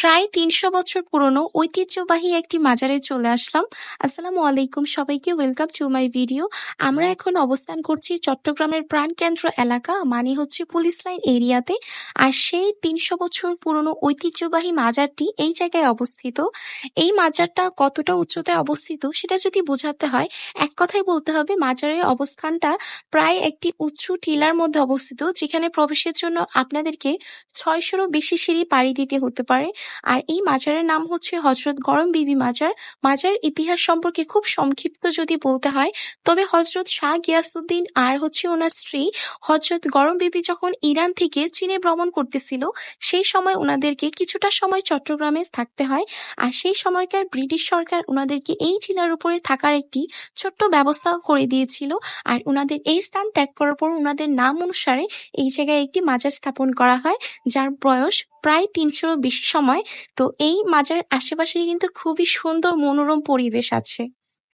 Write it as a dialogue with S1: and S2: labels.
S1: প্রায় তিনশো বছর পুরনো ঐতিহ্যবাহী একটি মাজারে চলে আসলাম। আসসালামু আলাইকুম সবাইকে ওয়েলকাম টু মাই ভিডিও আমরা এখন অবস্থান করছি চট্টগ্রামের প্রাণকেন্দ্র এলাকা মানে হচ্ছে পুলিশ লাইন এরিয়াতে। আর সেই তিনশো বছর পুরনো ঐতিহ্যবাহী মাজারটি এই জায়গায় অবস্থিত। এই মাজারটা কতটা উচ্চতায় অবস্থিত সেটা যদি বোঝাতে হয়, এক কথায় বলতে হবে মাজারের অবস্থানটা প্রায় একটি উঁচু টিলার মধ্যে অবস্থিত, যেখানে প্রবেশের জন্য আপনাদেরকে ছয়শোরও বেশি সিঁড়ি পাড়ি দিতে হতে পারে। আর এই মাজারের নাম হচ্ছে হজরত গরম বিবি মাজার। মাজার ইতিহাস সম্পর্কে খুব সংক্ষিপ্ত যদি বলতে হয়, তবে হজরত শাহ গিয়াসুদ্দিন আর হচ্ছে ওনার স্ত্রী হজরত গরম বিবি যখন ইরান থেকে চীনে ভ্রমণ করতেছিল, সেই সময় ওনাদেরকে কিছুটা সময় চট্টগ্রামে থাকতে হয়। আর সেই সময়কার ব্রিটিশ সরকার ওনাদেরকে এই টিলার উপরে থাকার একটি ছোট্ট ব্যবস্থা করে দিয়েছিল। আর ওনাদের এই স্থান ত্যাগ করার পর ওনাদের নাম অনুসারে এই জায়গায় একটি মাজার স্থাপন করা হয়, যার বয়স প্রায় তিনশোরও বেশি সময়। তো এই মাজার আশেপাশে কিন্তু খুবই সুন্দর মনোরম পরিবেশ আছে।